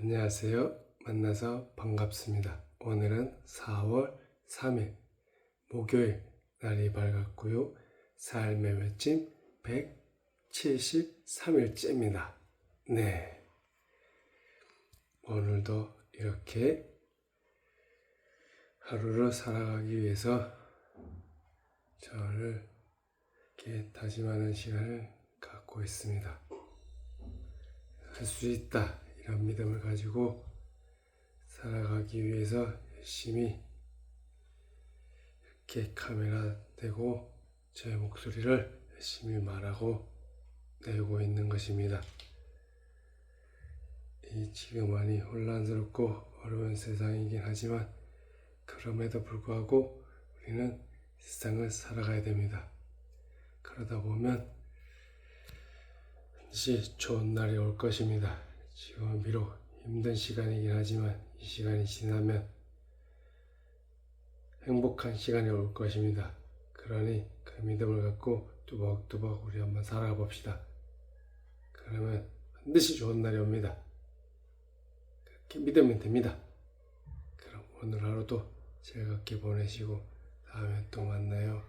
안녕하세요. 만나서 반갑습니다. 오늘은 4월 3일 목요일 날이 밝았고요. 삶의 외침 173일째입니다. 네. 오늘도 이렇게 하루를 살아가기 위해서 저를 이렇게 다짐하는 시간을 갖고 있습니다. 할 수 있다. 이런 믿음을 가지고 살아가기 위해서 열심히 이렇게 카메라 대고 제 목소리를 열심히 말하고 내고 있는 것입니다. 이 지금 많이 혼란스럽고 어려운 세상이긴 하지만 그럼에도 불구하고 우리는 세상을 살아가야 됩니다. 그러다 보면 반드시 좋은 날이 올 것입니다. 지금은 비록 힘든 시간이긴 하지만 이 시간이 지나면 행복한 시간이 올 것입니다. 그러니 그 믿음을 갖고 뚜벅뚜벅 우리 한번 살아봅시다. 그러면 반드시 좋은 날이 옵니다. 그렇게 믿으면 됩니다. 그럼 오늘 하루도 즐겁게 보내시고 다음에 또 만나요.